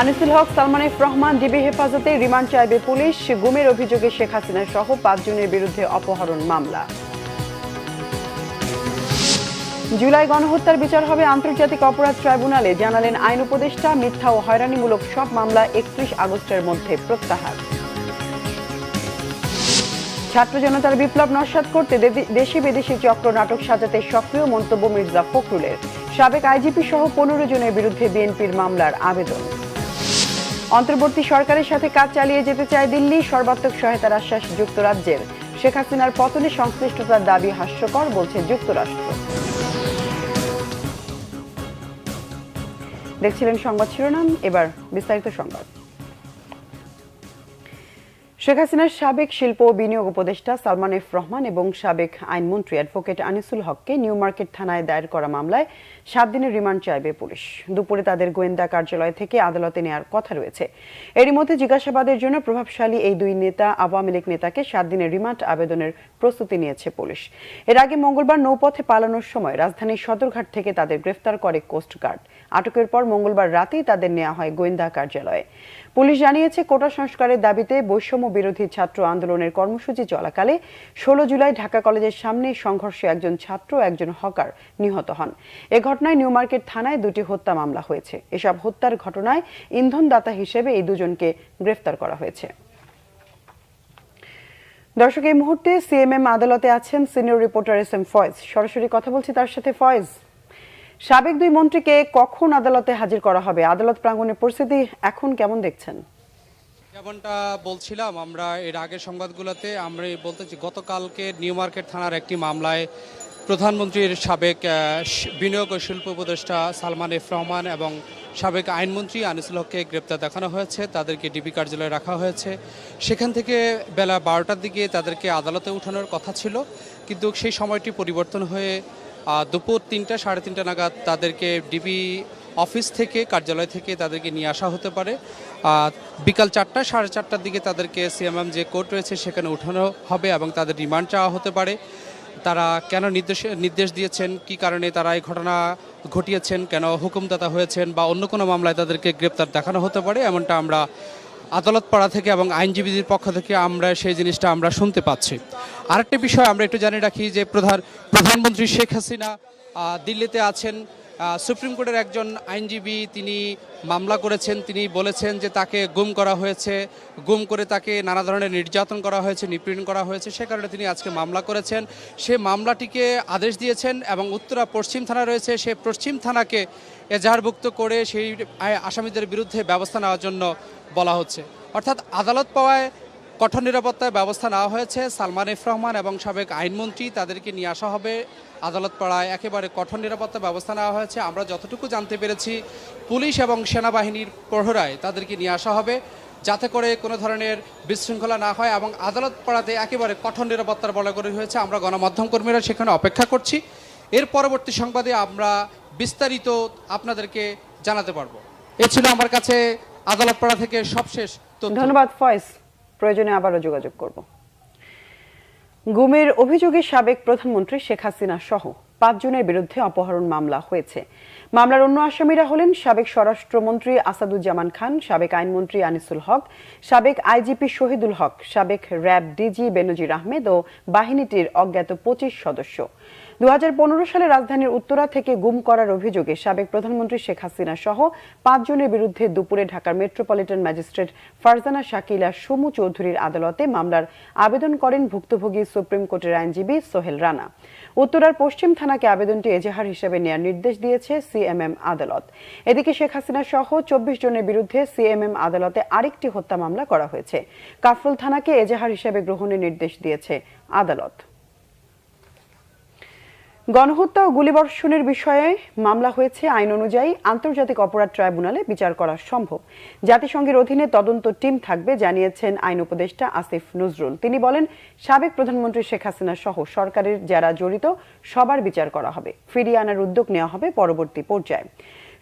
Anisul Haque, Salman F Rahman, DB হেফাজতে remand চাইবে police, গুমের অভিযোগে শেখ হাসিনা সহ পাঁচজনের বিরুদ্ধে অপহরণ মামলা। জুলাই গণহত্যার বিচার হবে আন্তর্জাতিক অপরাধ ট্রাইব্যুনালে, জানালেন আইন উপদেষ্টা, মিথ্যা ও হয়রানিমূলক সব মামলা একত্রিশ আগস্টের মধ্যে প্রত্যাহার। ছাত্র জনতার বিপ্লব নস্যাৎ করতে দেশি বিদেশি চক্র নাটক সাজাতে সক্রিয় মন্তব্য মির্জা ফখরুলের। সাবেক আইজিপি সহ পনেরো জনের বিরুদ্ধে বিএনপির মামলার আবেদন। অন্তর্বর্তী সরকারের সাথে কাজ চালিয়ে যেতে চায় দিল্লি। সর্বাত্মক সহায়তার আশ্বাস যুক্তরাজ্যের। শেখ হাসিনার পতনে সংশ্লিষ্টতার দাবি হাস্যকর, বলছে যুক্তরাষ্ট্র। দেখছিলেন সংবাদ শিরোনাম, এবার বিস্তারিত সংবাদ। শেখ হাসিনার সাবেক শিল্প ও বিনিয়োগ উপদেষ্টা সালমান এফ রহমান এবং সাবেক আইনমন্ত্রী অ্যাডভোকেট আনিসুল হককে নিউ মার্কেট থানায় দায়ের করা মামলায় সাত দিনের রিমান্ড চাইবে পুলিশ। দুপুরে তাদের গোয়েন্দা কার্যালয় থেকে আদালতে নেওয়ার কথা রয়েছে। এরই মধ্যে জিজ্ঞাসাবাদের জন্য প্রভাবশালী এই দুই নেতা, আওয়ামী লীগ নেতাকে সাত দিনের রিমান্ড আবেদনের প্রস্তুতি নিয়েছে পুলিশ। এর আগে মঙ্গলবার নৌপথে পালানোর সময় রাজধানীর সদরঘাট থেকে তাদের গ্রেফতার করে কোস্টগার্ড আটকের পর মঙ্গলবার রাতেই তাদের নেওয়া হয় গোয়েন্দা কার্যালয়ে। পুলিশ জানিয়েছে, কোটা সংস্কারের দাবিতে বৈষম্য বিরোধী ছাত্র আন্দোলনের কর্মসূচি চলাকালে ষোলো জুলাই ঢাকা কলেজের সামনে সংঘর্ষে একজন ছাত্র, একজন হকার নিহত হন। এ ঘটনায় নিউ মার্কেট থানায় দুটি হত্যা মামলা হয়েছে। এসব হত্যার ঘটনায় ইন্ধনদাতা হিসেবে এই দুজনকে গ্রেফতার করা হয়েছে। দর্শক, এই মুহূর্তে সিএমএম আদালতে আছেন senior reporter S M Faiz. সরাসরি কথা বলছি তার সাথে। ফয়েজ, সাবেক দুই মন্ত্রীকে কখন আদালতে হাজির করা হবে? আদালত প্রাঙ্গণের পরিস্থিতি এখন কেমন দেখছেন? যেমনটা বলছিলাম, আমরা এর আগের সংবাদগুলোতে আমরা বলতেছি, গতকালকে নিউ মার্কেট থানার একটি মামলায় প্রধানমন্ত্রীর সাবেক বিনিয়োগ ও শিল্প উপদেষ্টা সালমান এফ রহমান এবং সাবেক আইনমন্ত্রী আনিসুল হককে গ্রেপ্তার দেখানো হয়েছে, তাদেরকে ডিবি কার্যালয়ে রাখা হয়েছে। সেখান থেকে বেলা বারোটার দিকে তাদেরকে আদালতে উঠানোর কথা ছিল, কিন্তু সেই সময়টি পরিবর্তন হয়ে দুপুর তিনটা, সাড়ে তিনটা নাগাদ তাদেরকে ডিবি অফিস থেকে, কার্যালয় থেকে তাদেরকে নিয়ে আসা হতে পারে। বিকাল চারটা সাড়ে চারটার দিকে তাদেরকে সিএমএম যে কোর্ট রয়েছে সেখানে উঠানো হবে এবং তাদের রিমান্ড চাওয়া হতে পারে। তারা কেন নির্দেশ নির্দেশ দিয়েছেন? কি কারণে তারা এই ঘটনা ঘটিয়েছেন? কেন হুকুমদাতা হয়েছেন? বা অন্য কোনো মামলায় তাদেরকে গ্রেপ্তার দেখানো হতে পারে? এমনটা আমরা আদালত পাড়া থেকে এবং আইনজীবীদের পক্ষ থেকে আমরা সেই জিনিসটা আমরা শুনতে পাচ্ছি। আরেকটা বিষয় আমরা একটু জানিয়ে রাখি যে প্রধান, প্রধানমন্ত্রী শেখ হাসিনা দিল্লিতে আছেন। সুপ্রিম কোর্টের একজন আইনজীবী তিনি মামলা করেছেন। তিনি বলেছেন যে তাকে গুম করা হয়েছে। গুম করে তাকে নানা ধরনের নির্যাতন করা হয়েছে, নিপীড়ন করা হয়েছে। সে কারণে তিনি আজকে মামলা করেছেন। সে মামলাটিকে আদেশ দিয়েছেন এবং উত্তরা পশ্চিম থানা রয়েছে। সে পশ্চিম থানাকে এজাহারভুক্ত করে সেই আসামিদের বিরুদ্ধে ব্যবস্থা নেওয়ার জন্য বলা হচ্ছে। অর্থাৎ আদালত পাওয়ায় কঠোর নিরাপত্তায় ব্যবস্থা নেওয়া হয়েছে। সালমান এফ রহমান এবং সাবেক আইনমন্ত্রী তাদেরকে নিয়ে আসা হবে। আদালত পাড়ায় একেবারে কঠোর নিরাপত্তা ব্যবস্থা নেওয়া হয়েছে। আমরা যতটুকু জানতে পেরেছি, পুলিশ এবং সেনাবাহিনীর প্রহরায় তাদেরকে নিয়ে আসা হবে যাতে করে কোনো ধরনের বিশৃঙ্খলা না হয় এবং আদালত পাড়াতে একেবারে কঠোর নিরাপত্তার বলা করে হয়েছে। আমরা গণমাধ্যম কর্মীরা সেখানে অপেক্ষা করছি। এর পরবর্তী সংবাদে আমরা বিস্তারিত আপনাদেরকে জানাতে পারব। এ ছিল আমার কাছে আদালত পাড়া থেকে সবশেষ ধন্যবাদ, ফয়েজ। প্রয়োজনে আবারও যোগাযোগ করব। গুমের অভিযোগে সাবেক প্রধানমন্ত্রী শেখ হাসিনা সহ পাঁচজনের বিরুদ্ধে অপহরণ মামলা হয়েছে। মামলার অন্য আসামিরা হলেন সাবেক স্বরাষ্ট্রমন্ত্রী আসাদুজ্জামান খান, সাবেক আইনমন্ত্রী আনিসুল হক, সাবেক আইজিপি শহীদুল হক, সাবেক র্যাব ডিজি বেনজির আহমেদ ও বাহিনীটির অজ্ঞাত পঁচিশ সদস্য। দু হাজার পনেরো সালে রাজধানীর উত্তরা থেকে গুম করার অভিযোগে সাবেক প্রধানমন্ত্রী শেখ হাসিনা সহ পাঁচজনের বিরুদ্ধে দুপুরে ঢাকার মেট্রোপলিটন ম্যাজিস্ট্রেট ফারজানা শাকিলা, সুমু চৌধুরীর আদালতে মামলার আবেদন করেন ভুক্তভোগী সুপ্রিম কোর্টের আইনজীবী সোহেল রানা। উত্তরার পশ্চিম থানাকে আবেদনটি এজাহার হিসেবে নেওয়ার নির্দেশ দিয়েছে সিএমএম আদালত। এদিকে শেখ হাসিনা সহ চব্বিশ জনের বিরুদ্ধে সিএমএম আদালতে আরেকটি হত্যা মামলা করা হয়েছে। কাফরুল থানাকে এজাহার হিসেবে গ্রহণের নির্দেশ দিয়েছে আদালত। গণহত্যা ও গুলিবর্ষণের বিষয়ে মামলা হয়েছে আইন অনুযায়ী আন্তর্জাতিক অপরাধ ট্রাইব্যুনালে বিচার করা সম্ভব। জাতিসংঘের অধীনে তদন্ত টিম থাকবে, জানিয়েছেন আইন উপদেষ্টা আসিফ নজরুল। তিনি বলেন, সাবেক প্রধানমন্ত্রী শেখ হাসিনা সহ সরকারের যারা জড়িত, সবার বিচার করা হবে। ফিরিয়ে আনার উদ্যোগ নেওয়া হবে পরবর্তী পর্যায়ে।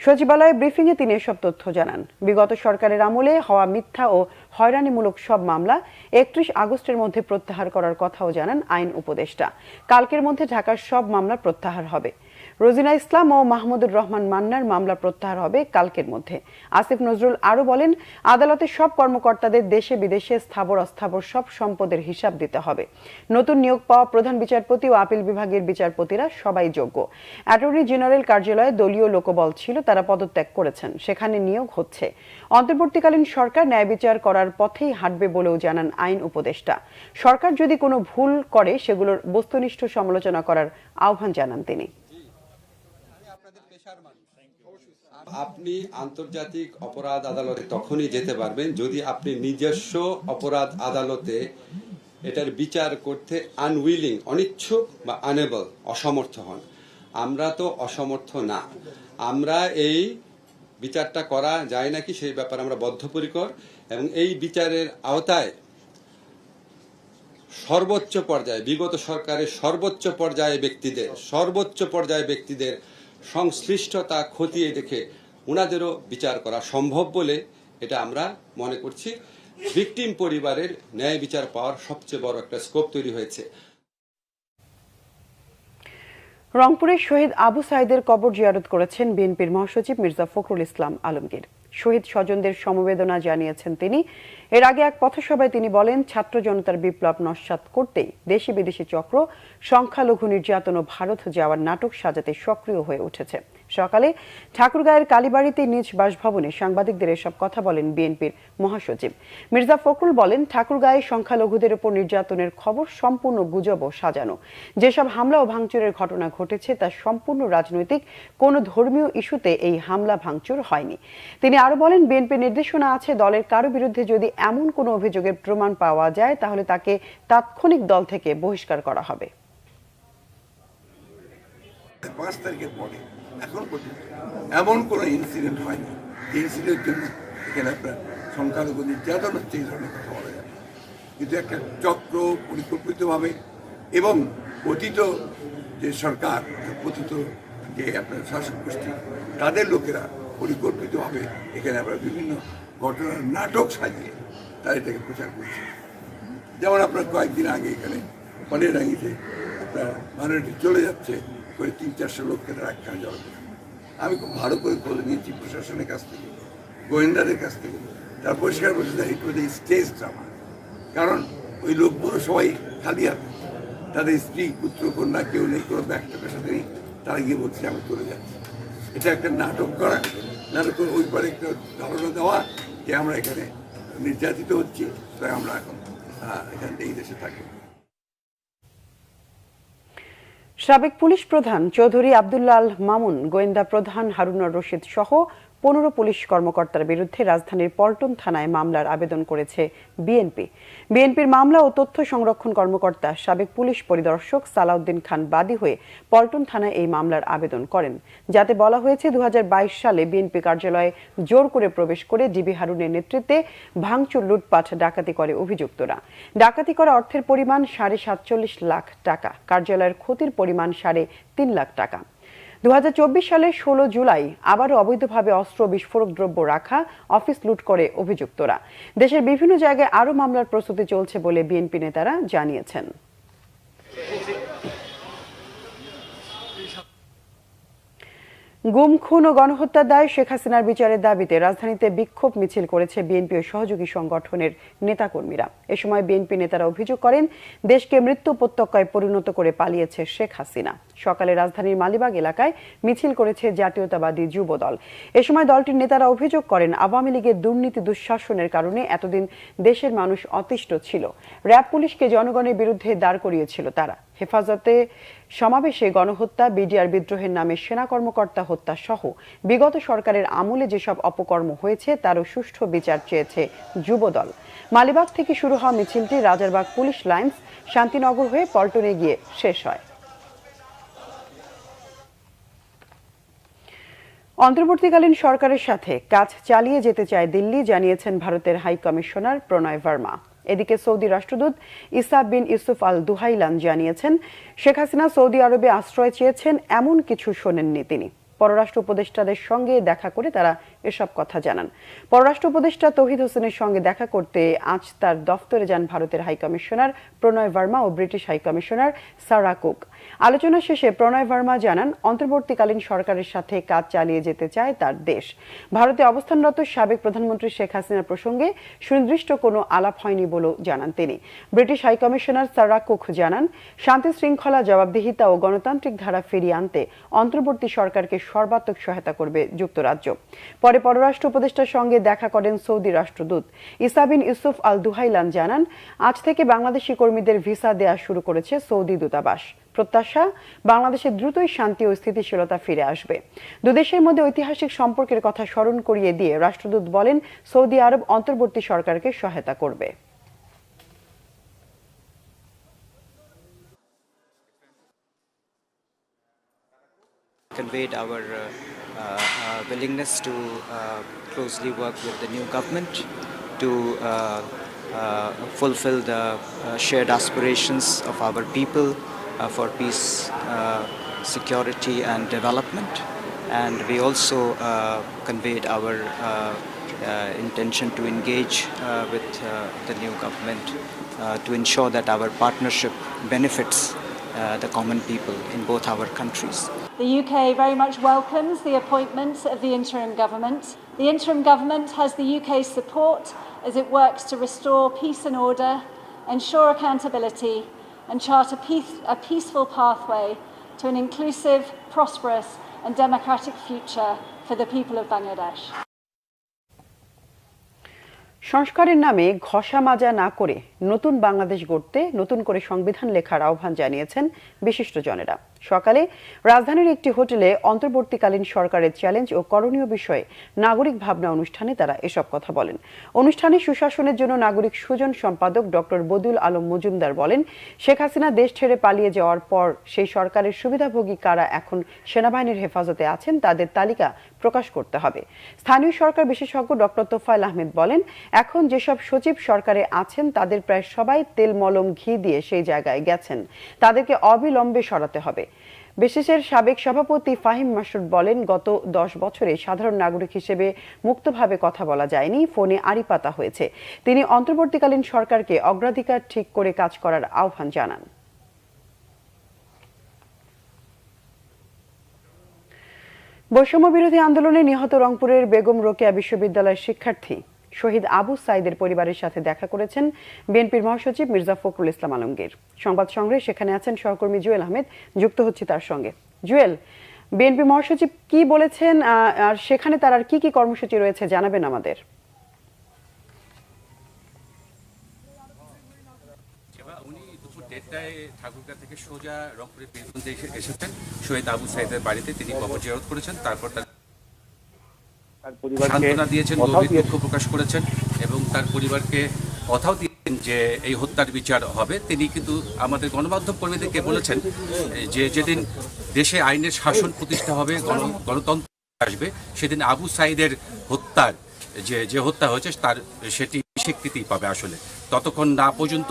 সচিবালয়ে ব্রিফিংয়ে তিনি এসব তথ্য জানান। বিগত সরকারের আমলে হওয়া মিথ্যা ও হয়রানিমূলক সব মামলা একত্রিশ আগস্টের মধ্যে প্রত্যাহার করার কথাও জানান আইন উপদেষ্টা। কালকের মধ্যে ঢাকার সব মামলা প্রত্যাহার হবে। রোজিনা ইসলাম ও মাহমুদুর রহমান মান্নার মামলা প্রত্যাহার হবে কালকের মধ্যে। আসিফ নজরুল আরও বলেন আদালতের সব কর্মকর্তাদের দেশে বিদেশে স্থাবর অস্থাবর সব সম্পদের হিসাব দিতে হবে। নতুন নিয়োগ পাওয়া প্রধান বিচারপতি ও আপিল বিভাগের বিচারপতিরা সবাই যোগ্য। অ্যাটর্নি জেনারেল কার্যালয়ে দলীয় লোকবল ছিল, তারা পদত্যাগ করেছেন। সেখানে নিয়োগ হচ্ছে। অন্তর্বর্তীকালীন সরকার ন্যায় বিচার করার পথেই হাঁটবে বলেও জানান আইন উপদেষ্টা। সরকার যদি কোনো ভুল করে, সেগুলোর বস্তুনিষ্ঠ সমালোচনা করার আহ্বান জানান তিনি। আপনি আন্তর্জাতিক অপরাধ আদালতে তখনই যেতে পারবেন যদি আপনি নিজস্ব অপরাধ আদালতে এটার বিচার করতে আনউইলিং অনিচ্ছুক বা আনেবল অসমর্থ হন। আমরা তো অসমর্থ না। আমরা এই বিচারটা করা যায় নাকি সেই ব্যাপারে আমরা বদ্ধপরিকর এবং এই বিচারের আওতায় সর্বোচ্চ পর্যায়ে, বিগত সরকারের সর্বোচ্চ পর্যায়ে ব্যক্তিদের, সর্বোচ্চ পর্যায়ে ব্যক্তিদের সংশ্লিষ্টতা খতিয়ে দেখে ওনাদেরও বিচার করা সম্ভব বলে এটা আমরা মনে করছি। ভিকটিম পরিবারের ন্যায় বিচার পাওয়ার সবচেয়ে বড় একটা স্কোপ তৈরি হয়েছে। রংপুরের শহীদ আবু সাইদের কবর জিয়ারত করেছেন বিএনপির মহাসচিব মির্জা ফখরুল ইসলাম আলমগীর। শহীদ স্বজনদের সমবেদনা জানিয়েছেন তিনি। এর আগে এক পথসভায় তিনি বলেন, ছাত্র জনতার বিপ্লব নস্যাৎ করতে দেশি বিদেশি চক্র, সংখ্যালঘু নির্যাতন ও ভারত যাওয়ার নাটক সাজাতে সক্রিয় হয়ে উঠেছে। সকালে ঠাকুরগাঁয়ের কালীবাড়িতে নিজ বাসভবনে সাংবাদিকদের এসব কথা বলেন বিএনপির মহাসচিব। মির্জা ফখরুল বলেন, ঠাকুরগাঁয়ে সংখ্যালঘুদের উপর নির্যাতনের খবর সম্পূর্ণ গুজব ও সাজানো। যেসব হামলা ও ভাঙচুরের ঘটনা ঘটেছে, তা সম্পূর্ণ রাজনৈতিক, কোনো ধর্মীয় ইস্যুতে এই হামলা ভাঙচুর হয়নি। তিনি আরও বলেন বিএনপির নির্দেশনা আছে, দলের কারও বিরুদ্ধে যদি এমন কোনো অভিযোগের প্রমাণ পাওয়া যায়, তাহলে তাকে তাৎক্ষণিক দল থেকে বহিষ্কার করা হবে। পাঁচ তারিখের পরে এখন এমন কোনো ইনসিডেন্ট হয়নি। ইনসিডেন্টের জন্য এখানে আপনার সংখ্যালঘু নির্যাতন হচ্ছে, এই ধরনের কথা বলা যায়। কিন্তু একটা চক্র পরিকল্পিতভাবে এবং অতীত যে সরকার, পতিত যে আপনার শাসক গোষ্ঠী তাদের লোকেরা পরিকল্পিতভাবে এখানে আমরা বিভিন্ন ঘটনার নাটক সাজিয়ে তারা এটাকে প্রচার করছে। যেমন আপনার কয়েকদিন আগে এখানে পানিরাঙ্গিতে আপনার মানুষটি চলে যাচ্ছে। করে তিন চারশো লোককে একখানে জল আমি খুব ভালো করে খোঁজ নিয়েছি প্রশাসনের কাছ থেকে, গোয়েন্দাদের কাছ থেকে। তার পরিষ্কার যে ইট ওয়াজ স্টেজ ড্রামা। কারণ ওই লোকগুলো সবাই খালি হাতে। তাদের স্ত্রী, পুত্র, কন্যা কেউ নেই, কোনো ব্যাগ টাকার সাথে নেই। তারা গিয়ে বলছে, আমি চলে যাচ্ছি। এটা একটা নাটক করা। নাটক করে ওই পরে একটা ধারণা দেওয়া যে আমরা এখানে নির্যাতিত হচ্ছি, তাই আমরা এখন এখান এই দেশে থাকি। সাবেক পুলিশ প্রধান চৌধুরী আবদুল্লাহ আল মামুন গোয়েন্দা প্রধান হারুনর রশিদ সহ পনেরো পুলিশ কর্মকর্তার বিরুদ্ধে রাজধানীর পল্টন থানায় মামলার আবেদন করেছে বিএনপি। বিএনপির মামলা ও তথ্য সংরক্ষণ কর্মকর্তা সাবেক পুলিশ পরিদর্শক সালাউদ্দিন খান বাদী হয়ে পল্টন থানায় এই মামলার আবেদন করেন। যাতে বলা হয়েছে দু হাজার বাইশ সালে বিএনপি কার্যালয়ে জোর করে প্রবেশ করে ডিবি হারুনের নেতৃত্বে ভাঙচুর, লুটপাট, ডাকাতি করে অভিযুক্তরা। ডাকাতি করা অর্থের পরিমাণ সাড়ে সাতচল্লিশ লাখ টাকা। কার্যালয়ের ক্ষতির পরিমাণ সাড়ে তিন লাখ টাকা। দু হাজার চব্বিশ সালের ষোলো জুলাই আবারও অবৈধভাবে অস্ত্র বিস্ফোরক দ্রব্য রাখা, অফিস লুট করে অভিযুক্তরা। দেশের বিভিন্ন জায়গায় আরও মামলার প্রস্তুতি চলছে বলে বিএনপি নেতারা জানিয়েছেন। গুম, খুন ও গণহত্যার দায় শেখ হাসিনার বিচারের দাবিতে রাজধানীতে বিক্ষোভ মিছিল করেছে বিএনপি ও সহযোগী সংগঠনের নেতাকর্মীরা। এ সময় বিএনপি নেতারা অভিযোগ করেন, দেশকে মৃত্যু উপত্যকায় পরিণত করে পালিয়েছে শেখ হাসিনা। সকালে রাজধানীর মালিবাগ এলাকায় মিছিল করেছে জাতীয়তাবাদী যুব দল এ সময় দলটির নেতারা অভিযোগ করেন, আওয়ামী লীগের দুর্নীতি দুঃশাসনের কারণে এতদিন দেশের মানুষ অতিষ্ঠ ছিল। র্যাব পুলিশকে জনগণের বিরুদ্ধে দাঁড় করিয়েছিল তারা। হেফাজতে সমাবেশে গণহত্যা, বিডিআর বিদ্রোহের নামে সেনা কর্মকর্তা হত্যা সহ বিগত সরকারের আমলে যেসব অপকর্ম হয়েছে, তারও সুষ্ঠু বিচার চেয়েছে যুবদল। মালিবাগ থেকে শুরু হওয়া মিছিলটি রাজারবাগ পুলিশ লাইন্স শান্তিনগর হয়ে পল্টনে গিয়ে শেষ হয়। অন্তর্বর্তীকালীন সরকারের সাথে কাজ চালিয়ে যেতে চায় দিল্লি, জানিয়েছেন ভারতের হাই কমিশনার প্রণয় ভার্মা। এদিকে সৌদি রাষ্ট্রদূত ইসা বিন ইউসুফ আল দুহাইলান জানিয়েছেন, শেখ হাসিনা সৌদি আরবে আশ্রয় চেয়েছেন এমন কিছু শোনেননি তিনি। পররাষ্ট্র উপদেষ্টাদের সঙ্গে দেখা করে তারা এসব কথা জানান। পররাষ্ট্র উপদেষ্টা তহিদ হোসেনের সঙ্গে দেখা করতে আজ তার দফতরে যান ভারতের হাইকমিশনার প্রণয় ভার্মা ও British high commissioner Sarah Cooke. আলোচনা শেষে প্রণয় ভার্মা জানান, অন্তর্বর্তীকালীন সরকারের সাথে কাজ চালিয়ে যেতে চায় তার দেশ। ভারতে অবস্থানরত সাবেক প্রধানমন্ত্রী শেখ হাসিনা প্রসঙ্গে সুনির্দিষ্ট কোনো আলাপ হয়নি বলেও জানান তিনি। ব্রিটিশ হাইকমিশনার সারা কুক জানান, শান্তি শৃঙ্খলা, জবাবদিহিতা ও গণতান্ত্রিক ধারা ফিরিয়ে আনতে অন্তর্বর্তী সরকারকে সর্বাত্মক সহায়তা করবে যুক্তরাজ্য। পরে পররাষ্ট্র উপদেষ্টার সঙ্গে দেখা করেন সৌদি রাষ্ট্রদূত। ইসাবিন ইউসুফ আল দুহাইলান জানান, আজ থেকে বাংলাদেশি কর্মীদের ভিসা দেয়া শুরু করেছে সৌদি দূতাবাস। প্রত্যাশা বাংলাদেশে দ্রুতই শান্তি ও স্থিতিশীলতা ফিরে আসবে দুদেশের মধ্যে ঐতিহাসিক সম্পর্কের কথা স্মরণ করিয়ে দিয়ে রাষ্ট্রদূত বলেন সৌদি আরব অন্তর্বর্তী সরকারকে সহায়তা করবে conveyed our uh, uh, uh, willingness to uh, closely work with the new government to uh, uh, fulfill the uh, shared aspirations of our people uh, for peace, uh, security, and development. And we also uh, conveyed our uh, uh, intention to engage uh, with uh, the new government uh, to ensure that our partnership benefits uh, the common people in both our countries. The UK very much welcomes the appointment of the interim government. The interim government has the UK's support as it works to restore peace and order, ensure accountability, and chart a, peace, a peaceful pathway to an inclusive, prosperous, and democratic future for the people of Bangladesh. সংস্কারের নামে ঘষা মাজা না করে নতুন বাংলাদেশ গড়তে নতুন করে সংবিধান লেখার আহ্বান জানিয়েছেন বিশিষ্টজনেরা সকালে রাজধানীর একটি হোটেলে অন্তর্বর্তীকালীন সরকারের চ্যালেঞ্জ ও করণীয় বিষয়ে নাগরিক ভাবনা অনুষ্ঠানে তারা এসব কথা বলেন। অনুষ্ঠানে সুশাসনের জন্য নাগরিক সুজন সম্পাদক ডক্টর বদুল আলম মজুমদার বলেন, শেখ হাসিনা দেশ ছেড়ে পালিয়ে যাওয়ার পর সেই সরকারের সুবিধাভোগী কারা এখন সেনাবাহিনীর হেফাজতে আছেন তাদের তালিকা প্রকাশ করতে হবে। স্থানীয় সরকার বিশেষজ্ঞ ডক্টর তোফায়েল আহমেদ বলেন, এখন যেসব সচিব সরকারে আছেন, তাদের প্রায় সবাই তেল, মলম, ঘি দিয়ে সেই জায়গায় গেছেন। তাদেরকে অবিলম্বে সরাতে হবে। বিশেষের সাবেক সভাপতি ফাহিম মাসুদ বলেন, গত দশ বছরে সাধারণ নাগরিক হিসেবে মুক্তভাবে কথা বলা যায়নি, ফোনে আড়ি পাতা হয়েছে। তিনি অন্তর্বর্তীকালীন সরকারকে অগ্রাধিকার ঠিক করে কাজ করার আহ্বান জানান। বৈষম্য বিরোধী আন্দোলনে নিহত রংপুরের বেগম রোকেয়া বিশ্ববিদ্যালয়ের শিক্ষার্থী শহীদ আবু সাইদের পরিবারের সাথে দেখা করেছেন বিএনপির মহাসচিব মির্জা ফখরুল ইসলাম আলমগীর। সংবাদ সংগ্রহে সেখানে আছেন সহকর্মী জুয়েল আহমেদ, যুক্ত হচ্ছে তার সঙ্গে। জুয়েল, বিএনপি মহাসচিব কি বলেছেন আর সেখানে তার আর কি কি কর্মসূচি রয়েছে জানাবেন আমাদের। দেড়টায় ঠাকুরগা থেকে সোজা রংপুরের বীরগঞ্জে এসে- এসেছেন শহীদ আবু সাইদের বাড়িতে। তিনি কবর জিয়ারত করেছেন তারপর তার সান্ত্বনা দিয়েছেন গভীর দুঃখ প্রকাশ করেছেন এবং তার পরিবারকে কথাও দিয়েছেন যে এই হত্যার বিচার হবে। তিনি কিন্তু আমাদের গণমাধ্যম কর্মীদেরকে বলেছেন যে যেদিন দেশে আইনের শাসন প্রতিষ্ঠা হবে গণ- গণতন্ত্র আসবে সেদিন আবু সাইদের হত্যার যে যে হত্যা হয়েছে তার সেটি স্বীকৃতি পাবে আসলে। ততক্ষণ না পর্যন্ত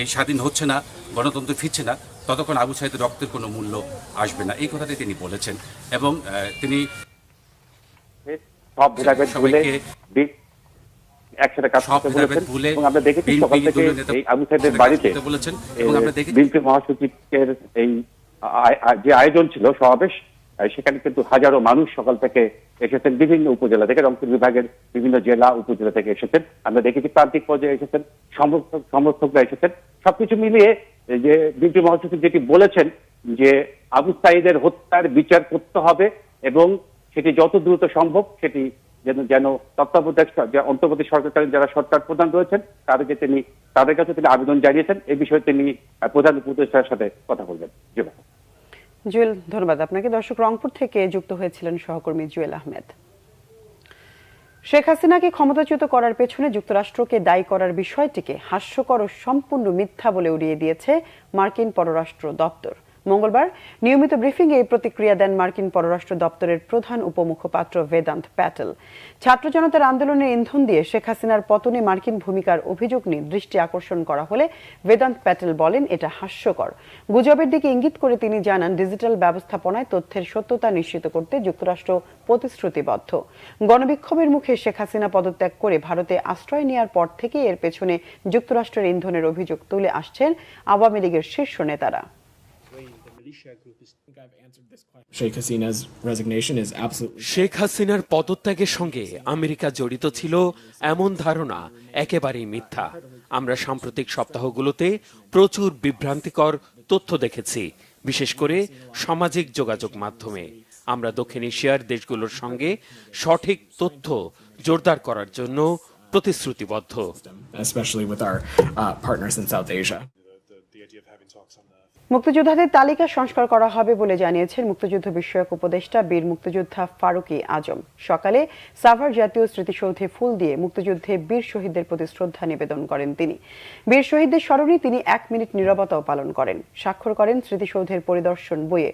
এই স্বাধীন হচ্ছে না গণতন্ত্র ফিরছে না ততক্ষণ আবু সাইদের রক্তের কোনো মূল্য আসবে না। এই কথাটি তিনি বলেছেন এবং তিনি সব ভেদাভেদ ভুলে একসাথে কাজ করতে বলেছেন এবং আমরা দেখেছি বিএনপি সকাল থেকে এই আবু সাইদের সাথে বাড়িতে বলেছেন এবং আমরা দেখেছি বিএনপি মহাসচিবের এই যে আয়োজন ছিল সমাবেশ সেখানে কিন্তু হাজারো মানুষ সকাল থেকে এসেছেন, বিভিন্ন উপজেলা থেকে, রংপুর বিভাগের বিভিন্ন জেলা উপজেলা থেকে এসেছেন। আমরা দেখেছি প্রান্তিক পর্যায়ে এসেছেন, সমর্থক, সমর্থকরা এসেছেন। সবকিছু মিলিয়ে যে বিএনপি মহাসচিব যেটি বলেছেন যে আবু সাইদের হত্যার বিচার করতে হবে এবং সেটি যত দ্রুত সম্ভব সেটি যেন যেন তত্ত্বাবধায়ক যে অন্তর্বর্তী সরকারকালীন যারা সরকার প্রধান রয়েছেন, তাদেরকে তিনি, তাদের কাছে তিনি আবেদন জানিয়েছেন। এই বিষয়ে তিনি প্রধান উপদেষ্টার সাথে কথা বলবেন। জি। জুয়েল, ধন্যবাদ। আপনাকে দর্শক রংপুর থেকে যুক্ত হয়েছিলেন সহকর্মী জুয়েল আহমেদ। শেখ হাসিনাকে ক্ষমতাচ্যুত করার পেছনে যুক্তরাষ্ট্রকে দায়ী করার বিষয়টিকে হাস্যকর ও সম্পূর্ণ মিথ্যা বলে উড়িয়ে দিয়েছে মার্কিন পররাষ্ট্র দপ্তর। মঙ্গলবার নিয়মিত ব্রিফিংয়ে এই প্রতিক্রিয়া দেন মার্কিন পররাষ্ট্র দপ্তরের প্রধান উপমুখপাত্র বেদান্ত প্যাটেল। ছাত্র জনতার আন্দোলনের ইন্ধন দিয়ে শেখ হাসিনার পতনে মার্কিন ভূমিকার অভিযোগ নিয়ে দৃষ্টি আকর্ষণ করা হলে বেদান্ত প্যাটেল বলেন এটা হাস্যকর। গুজবের দিকে ইঙ্গিত করে তিনি জানান, ডিজিটাল ব্যবস্থাপনায় তথ্যের সত্যতা নিশ্চিত করতে যুক্তরাষ্ট্র প্রতিশ্রুতিবদ্ধ। গণবিক্ষোভের মুখে শেখ হাসিনা পদত্যাগ করে ভারতে আশ্রয় নেওয়ার পর থেকে এর পেছনে যুক্তরাষ্ট্রের ইন্ধনের অভিযোগ তুলে আসছেন আওয়ামী লীগের শীর্ষ নেতারা। Sheikh Hasina's resignation is absolutely Sheikh হাসিনার পদত্যাগের সঙ্গে আমেরিকা জড়িত ছিল এমন ধারণা একেবারেই মিথ্যা। আমরা সাম্প্রতিক সপ্তাহগুলোতে প্রচুর বিভ্রান্তিকর তথ্য দেখেছি বিশেষ করে সামাজিক যোগাযোগ মাধ্যমে। আমরা দক্ষিণ এশিয়ার দেশগুলোর সঙ্গে সঠিক তথ্য জোরদার করার জন্য প্রতিশ্রুতিবদ্ধ। মুক্তিযোদ্ধাদের তালিকা সংস্কার করা হবে বলে জানিয়েছেন মুক্তিযুদ্ধ বিষয়ক উপদেষ্টা বীর মুক্তিযোদ্ধা ফারুকি আজম। সকালে সাভার জাতীয় স্মৃতিসৌধে ফুল দিয়ে মুক্তিযুদ্ধে বীর শহীদদের প্রতি শ্রদ্ধা নিবেদন করেন তিনি। বীর শহীদদের স্মরণে তিনি এক মিনিট নীরবতাও পালন করেন। স্বাক্ষর করেন স্মৃতিসৌধের পরিদর্শন বইয়ে।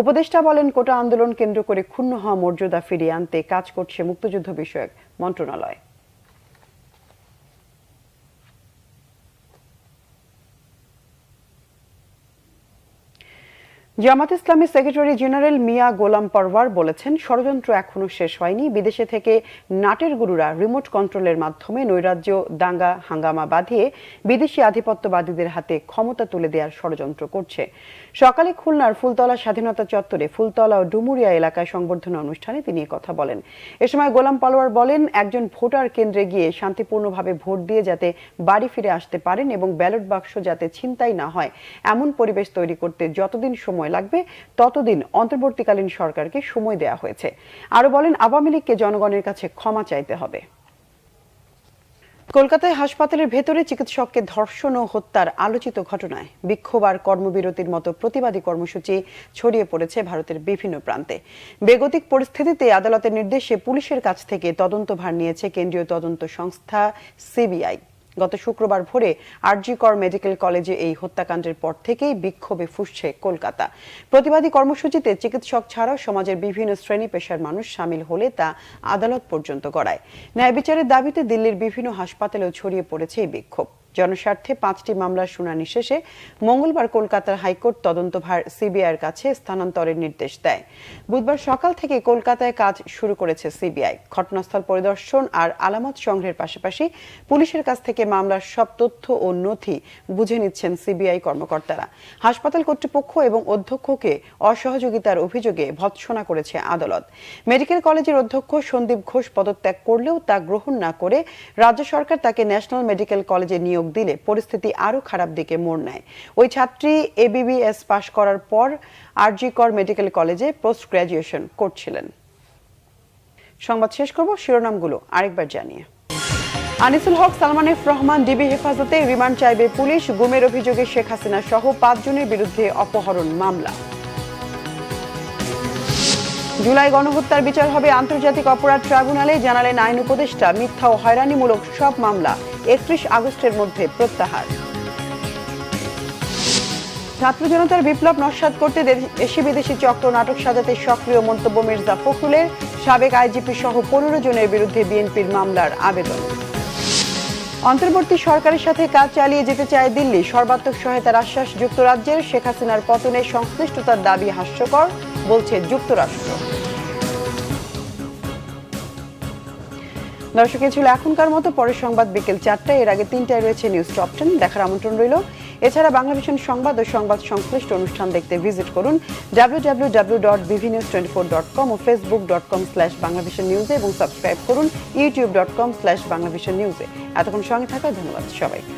উপদেষ্টা বলেন, কোটা আন্দোলন কেন্দ্র করে ক্ষুণ্ণ হওয়া মর্যাদা ফিরিয়ে আনতে কাজ করছে মুক্তিযুদ্ধ বিষয়ক মন্ত্রণালয়। জামাত ইসলামের সেক্রেটারি জেনারেল মিয়া গোলাম পরওয়ার বলেছেন, ষড়যন্ত্র এখনও শেষ হয়নি। বিদেশে থেকে নাটের গুরুরা রিমোট কন্ট্রোলের মাধ্যমে নৈরাজ্য দাঙ্গা হাঙ্গামা বাঁধিয়ে বিদেশি আধিপত্যবাদীদের হাতে ক্ষমতা তুলে দেওয়ার ষড়যন্ত্র করছে। সকালে খুলনার ফুলতলা স্বাধীনতা চত্বরে ফুলতলা ও ডুমুরিয়া এলাকায় সংবর্ধনা অনুষ্ঠানে তিনি কথা বলেন। এ সময় গোলাম পরওয়ার বলেন, একজন ভোটার কেন্দ্রে গিয়ে শান্তিপূর্ণভাবে ভোট দিয়ে যাতে বাড়ি ফিরে আসতে পারেন এবং ব্যালট বাক্স যাতে ছিনতাই না হয়, এমন পরিবেশ তৈরি করতে যতদিন সময় লাগবে, ততদিন অন্তর্বর্তীকালীন সরকারকে সময় দেওয়া হয়েছে। আরও বলেন, আওয়ামী লীগকে জনগণের কাছে ক্ষমা চাইতে হবে। কলকাতায় হাসপাতালের ভেতরে চিকিৎসককে ধর্ষণ ও হত্যার আলোচিত ঘটনায় বিক্ষোভ আর কর্মবিরতির মতো প্রতিবাদী কর্মসূচি ছড়িয়ে পড়েছে ভারতের বিভিন্ন প্রান্তে। বেগতিক পরিস্থিতিতে আদালতের নির্দেশে পুলিশের কাছ থেকে তদন্তভার নিয়েছে কেন্দ্রীয় তদন্ত সংস্থা সিবিআই। গত শুক্রবার ভোরে আরজি কর মেডিকেল কলেজে এই হত্যাকাণ্ডের পর থেকেই বিক্ষোভে ফুসছে কলকাতা। প্রতিবাদী কর্মসূচিতে চিকিৎসক ছাড়াও সমাজের বিভিন্ন শ্রেণি পেশার মানুষ সামিল হলে তা আদালত পর্যন্ত গড়ায়। ন্যায় বিচারের দাবিতে দিল্লির বিভিন্ন হাসপাতালেও ছড়িয়ে পড়েছে এই বিক্ষোভ। জনস্বার্থে পাঁচটি মামলার শুনানি শেষে মঙ্গলবার কলকাতার হাইকোর্ট তদন্তভার সিবিআইয়ের কাছে স্থানান্তরের নির্দেশ দেয়। বুধবার সকাল থেকে কলকাতায় কাজ শুরু করেছে সিবিআই। ঘটনাস্থল পরিদর্শন আর আলামত সংগ্রহের পাশাপাশি পুলিশের কাছ থেকে মামলার সব তথ্য ও নথি বুঝে নিচ্ছেন সিবিআই কর্মকর্তারা। হাসপাতাল কর্তৃপক্ষ এবং অধ্যক্ষকে অসহযোগিতার অভিযোগে ভৎসনা করেছে আদালত। মেডিকেল কলেজের অধ্যক্ষ সন্দীপ ঘোষ পদত্যাগ করলেও তা গ্রহণ না করে রাজ্য সরকার তাকে ন্যাশনাল মেডিকেল কলেজে নিয়োগ দিলে পরিস্থিতি আরও খারাপ দিকে মোড় নেয়। ওই ছাত্রী এবিবিএস পাশ করার পর আরজি কর মেডিকেল কলেজে পোস্ট গ্রাজুয়েশন করছিলেন। সংবাদ শেষ করব, শিরোনামগুলো আরেকবার জানিয়ে। আনিসুল হক, সালমান রহমান, ডিবি হেফাজতে রিমান্ড চাইবে পুলিশ, গুমের অভিযোগে শেখ হাসিনা সহ পাঁচজনের বিরুদ্ধে অপহরণ মামলা। জুলাই গণহত্যার বিচার হবে আন্তর্জাতিক অপরাধ ট্রাইব্যুনালে, জানালেন আইন উপদেষ্টা মিথ্যা ও হয়রানিমূলক সব মামলা। একত্রিশ আগস্টের মধ্যে প্রত্যাহার। ছাত্র জনতার বিপ্লব নস্বাত করতে দেশি বিদেশি চক্র নাটক সাজাতে সক্রিয় মন্তব্য মির্জা ফখরুলের। সাবেক আইজিপি সহ পনেরো জনের বিরুদ্ধে বিএনপির মামলার আবেদন। অন্তর্বর্তী সরকারের সাথে কাজ চালিয়ে যেতে চায় দিল্লি। সর্বাত্মক সহায়তার আশ্বাস যুক্তরাজ্যের। শেখ হাসিনার পতনে সংশ্লিষ্টতার দাবি হাস্যকর, বলছে যুক্তরাষ্ট্র। দর্শক ছিল এখনকার মতো। পরের সংবাদ বিকেল চারটায়। এর আগে তিনটায় রয়েছে নিউজ টপ টেন দেখার আমন্ত্রণ রইল। এছাড়া বাংলাদেশের সংবাদ ও সংবাদ সংশ্লিষ্ট অনুষ্ঠান দেখতে ভিজিট করুন W W W dot twenty four dot com ও Facebook dot com slash Banglavision নিউজে এবং সাবস্ক্রাইব করুন YouTube dot com slash Banglavision নিউজে এতক্ষণ সঙ্গে থাকা ধন্যবাদ সবাইকে।